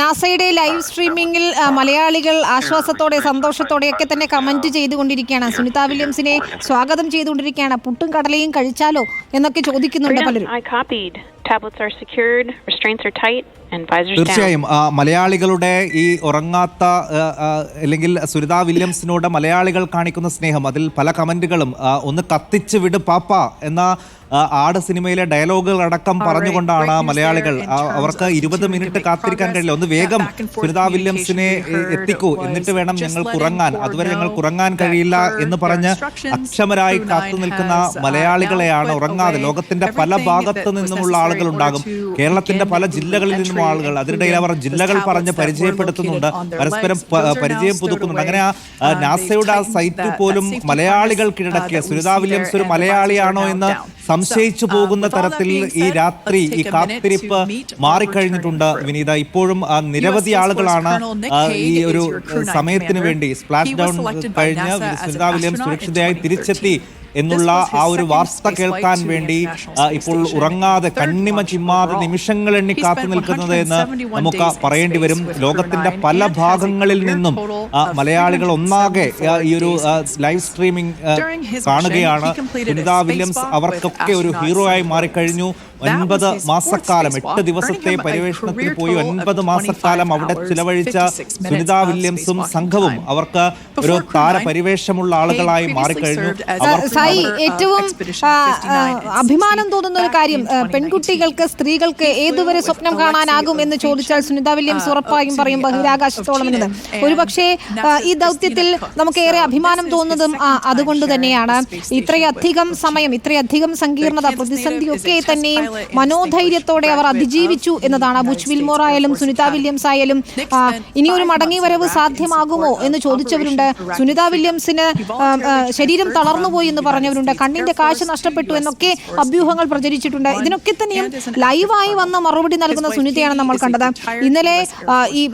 നാസയുടെ ലൈവ് സ്ട്രീമിംഗിൽ മലയാളികൾ ആശ്വാസത്തോടെ സന്തോഷത്തോടെയൊക്കെ തന്നെ കമന്റ് ചെയ്തുകൊണ്ടിരിക്കുകയാണ്. സുനിത വില്യംസിനെ സ്വാഗതം ചെയ്തുകൊണ്ടിരിക്കുകയാണ്. പുട്ടും കടലയും കഴിച്ചാലോ എന്നൊക്കെ ചോദിക്കുന്നുണ്ട് Freedom, പലരും. തീർച്ചയായും മലയാളികളുടെ ഈ ഉറങ്ങാത്ത അല്ലെങ്കിൽ സുരിത വില്യംസിനോട് മലയാളികൾ കാണിക്കുന്ന സ്നേഹം അതിൽ പല കമന്റുകളും ഒന്ന് കത്തിച്ച് വിട് പാപ്പ എന്ന ആട് സിനിമയിലെ ഡയലോഗുകൾ അടക്കം പറഞ്ഞുകൊണ്ടാണ് മലയാളികൾ അവർക്ക് ഇരുപത് മിനിറ്റ് കാത്തിരിക്കാൻ കഴിയില്ല. ഒന്ന് വേഗം സുനിത വില്യംസിനെ എത്തിക്കൂ. എന്നിട്ട് വേണം ഞങ്ങൾക്ക് ഉറങ്ങാൻ അതുവരെ ഞങ്ങൾക്ക് ഉറങ്ങാൻ കഴിയില്ല എന്ന് പറഞ്ഞ് അക്ഷമരായി കാത്തു നിൽക്കുന്ന മലയാളികളെയാണ് ഉറങ്ങാതെ. ലോകത്തിന്റെ പല ഭാഗത്തു നിന്നുമുള്ള ആളുകൾ ഉണ്ടാകും. കേരളത്തിന്റെ പല ജില്ലകളിൽ നിന്നും ആളുകൾ അതിനിടയിൽ അവർ ജില്ലകൾ പറഞ്ഞ് പരിചയപ്പെടുത്തുന്നുണ്ട്. പരസ്പരം പരിചയം പുതുക്കുന്നുണ്ട്. അങ്ങനെ ആ നാസയുടെ ആ സൈറ്റിൽ പോലും മലയാളികൾ കീഴടക്കിയ സുനിത വില്യംസ് ഒരു മലയാളിയാണോ എന്ന് സംശയിച്ചു പോകുന്ന തരത്തിൽ ഈ രാത്രി ഈ കാത്തിരിപ്പ് മാറിക്കഴിഞ്ഞിട്ടുണ്ട് വിനീത. ഇപ്പോഴും നിരവധി ആളുകളാണ് ഈ ഒരു സമയത്തിന് വേണ്ടി സ്പ്ലാഷ് ഡൗൺ കഴിഞ്ഞ് സുനിത വില്യംസ് സുരക്ഷിതയായി തിരിച്ചെത്തി. എന്നുള്ള ആ ഒരു വാർത്ത കേൾക്കാൻ വേണ്ടി ഇപ്പോൾ ഉറങ്ങാതെ കണ്ണിമ ചിമ്മാതെ നിമിഷങ്ങൾ എണ്ണി കാത്തു നിൽക്കുന്നത് എന്ന് നമുക്ക് പറയേണ്ടി വരും. ലോകത്തിന്റെ പല ഭാഗങ്ങളിൽ നിന്നും മലയാളികൾ ഒന്നാകെ ഈ ഒരു ലൈവ് സ്ട്രീമിംഗ് കാണുകയാണ്. സുനിത വില്യംസ് അവർക്കൊക്കെ ഒരു ഹീറോ ആയി മാറിക്കഴിഞ്ഞു. ഒൻപത് മാസക്കാലം എട്ട് ദിവസത്തെ പര്യവേഷണത്തിൽ പോയി ഒൻപത് മാസക്കാലം അവിടെ ചിലവഴിച്ച സുനിതാ വില്യംസും സംഘവും അവർക്ക് ഒരു താര പരിവേഷമുള്ള ആളുകളായി മാറിക്കഴിഞ്ഞു. സായി ഏറ്റവും അഭിമാനം തോന്നുന്ന ഒരു കാര്യം പെൺകുട്ടികൾക്ക് സ്ത്രീകൾക്ക് ഏതുവരെ സ്വപ്നം കാണാനാകും എന്ന് ചോദിച്ചാൽ സുനിതാ വില്യംസ് ഉറപ്പായും പറയും ബഹിരാകാശത്തോളം എന്നത് ഒരുപക്ഷെ ഈ ദൗത്യത്തിൽ നമുക്ക് ഏറെ അഭിമാനം തോന്നുന്നതും അതുകൊണ്ട് തന്നെയാണ്. ഇത്രയധികം സമയം ഇത്രയധികം സങ്കീർണത പ്രതിസന്ധിയൊക്കെ തന്നെയും മനോധൈര്യത്തോടെ അവർ അതിജീവിച്ചു എന്നതാണ് ബുച്ച് വിൽമോർ ആയാലും സുനിത വില്യംസ് ആയാലും ഇനിയൊരു മടങ്ങി വരവ് സാധ്യമാകുമോ എന്ന് ചോദിച്ചവരുണ്ട്. സുനിത വില്യംസിന് ശരീരം തളർന്നുപോയി എന്ന് പറഞ്ഞവരുണ്ട്. കണ്ണിന്റെ കാശ് നഷ്ടപ്പെട്ടു എന്നൊക്കെ അഭ്യൂഹങ്ങൾ പ്രചരിച്ചിട്ടുണ്ട്. ഇതിനൊക്കെ തന്നെയും ലൈവായി വന്ന മറുപടി നൽകുന്ന സുനിതയാണ് നമ്മൾ കണ്ടത്. ഇന്നലെ ഈ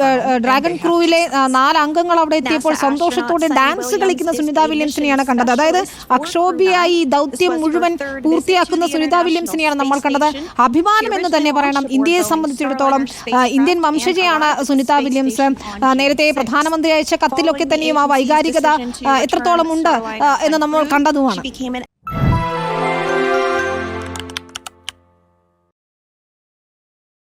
ഡ്രാഗൺ ക്രൂവിലെ നാലംഗങ്ങൾ നാല് അംഗങ്ങൾ അവിടെ എത്തിയപ്പോൾ സന്തോഷത്തോടെ ഡാൻസ് കളിക്കുന്ന സുനിത വില്യംസിനെയാണ് കണ്ടത്. അതായത് അക്ഷോഭിയായി ദൗത്യം മുഴുവൻ പൂർത്തിയാക്കുന്ന സുനിത വില്യംസിനെയാണ് നമ്മൾ കണ്ടത് അഭിമാനം എന്ന് തന്നെ പറയണം. ഇന്ത്യയെ സംബന്ധിച്ചിടത്തോളം ഇന്ത്യൻ വംശജയാണ് സുനിത വില്യംസ് നേരത്തെ പ്രധാനമന്ത്രി അയച്ച കത്തിലൊക്കെ തന്നെയും ആ വൈകാരികത എത്രത്തോളം ഉണ്ട് എന്ന് നമ്മൾ കണ്ടതുമാണ്.